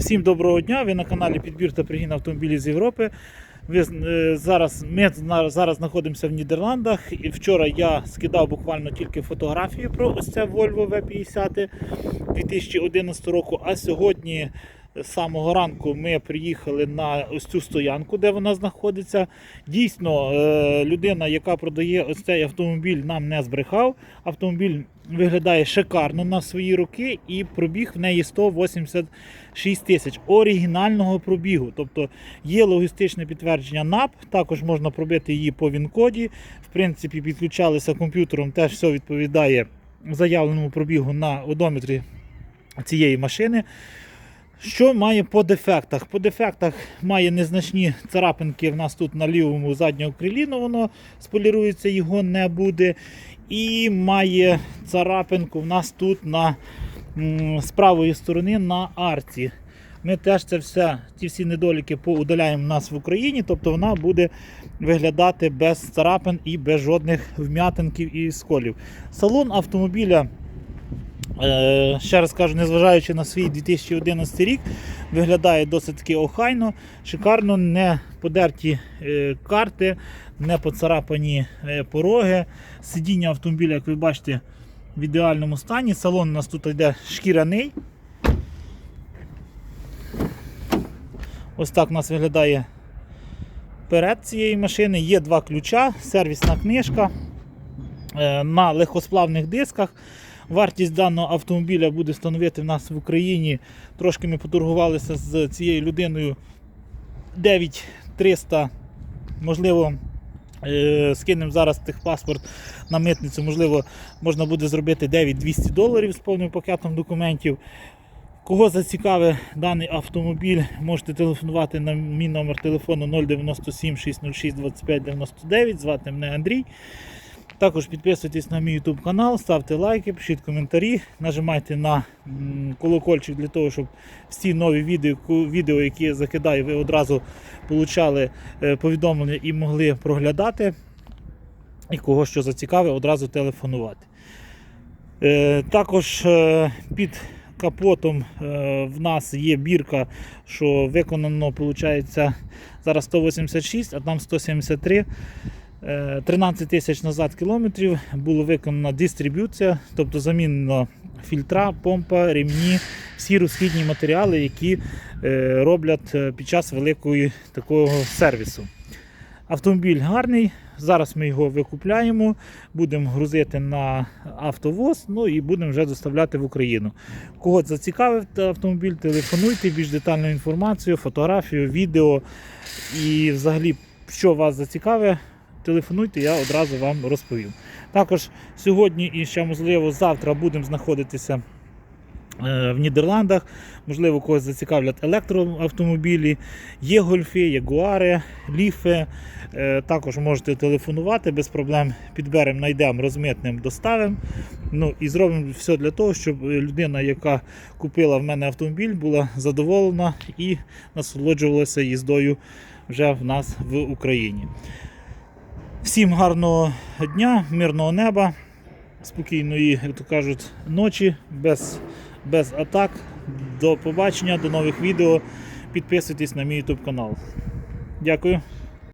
Всім доброго дня! Ви на каналі Підбір та пригін автомобілів з Європи. Ви, е, зараз, ми зараз знаходимося в Нідерландах. І вчора я скидав буквально тільки фотографії про ось це Volvo V50 2011 року. А сьогодні з самого ранку ми приїхали на ось цю стоянку, де вона знаходиться. Дійсно, е, людина, яка продає ось цей автомобіль, нам не збрехав. Автомобіль виглядає шикарно на свої роки, і пробіг в неї 186 тисяч оригінального пробігу. Тобто є логістичне підтвердження НАП, також можна пробити її по ВІН-коді. В принципі, підключалися комп'ютером, теж все відповідає заявленому пробігу на одометрі цієї машини. Що має по дефектах? По дефектах має незначні царапинки в нас тут на лівому задньому крилі, але воно сполірується, його не буде. І має царапинку в нас тут на, з правої сторони на арці. Ми теж це все, ті всі недоліки поудаляємо в нас в Україні, тобто вона буде виглядати без царапин і без жодних вм'ятинків і сколів. Салон автомобіля Ще раз кажу, незважаючи на свій 2011 рік, виглядає досить таки охайно, шикарно, не подерті е, карти, не поцарапані е, пороги. Сидіння автомобіля, як ви бачите, в ідеальному стані. Салон у нас тут йде шкіряний. Ось так у нас виглядає перед цієї машини. Є два ключа, сервісна книжка е, на легкосплавних дисках. Вартість даного автомобіля буде становити в нас в Україні. Трошки ми поторгувалися з цією людиною 9300. Можливо, е, скинемо зараз техпаспорт на митницю. Можливо, можна буде зробити 9200 доларів з повним пакетом документів. Кого зацікавив даний автомобіль, можете телефонувати на мій номер телефону 097 606 25 99. Звати мене Андрій. Також підписуйтесь на мій YouTube канал, ставте лайки, пишіть коментарі, нажимайте на колокольчик для того, щоб всі нові відео, відео які я закидаю, ви одразу получали е, повідомлення і могли проглядати. І кого що зацікавить, одразу телефонувати. Е, Також е, під капотом в нас є бірка, що виконано, виходить, зараз 186, а там 173. Е, 13 тисяч назад кілометрів було виконана дистриб'юція, тобто замінено фільтра, помпа, ремні, всі розхідні матеріали, які е, роблять е, під час великої такого сервісу. Автомобіль гарний. Зараз ми його викупляємо, будемо грузити на автовоз, ну і будемо вже доставляти в Україну. Кого зацікавив автомобіль, телефонуйте, більш детальну інформацію, фотографію, відео і взагалі, що вас зацікавить, телефонуйте, я одразу вам розповім. Також сьогодні і ще, можливо, завтра будемо знаходитися е, в Нідерландах. Можливо, когось зацікавлять електроавтомобілі, є гольфи, ягуари, ліфи. Е, Також можете телефонувати без проблем. Підберемо, знайдемо, розмитнемо, доставимо. Ну і зробимо все для того, щоб людина, яка купила в мене автомобіль, була задоволена і насолоджувалася їздою вже в нас в Україні. Всім гарного дня, мирного неба, спокійної, як то кажуть, ночі, без, без атак. До побачення, до нових відео. Підписуйтесь на мій YouTube канал. Дякую.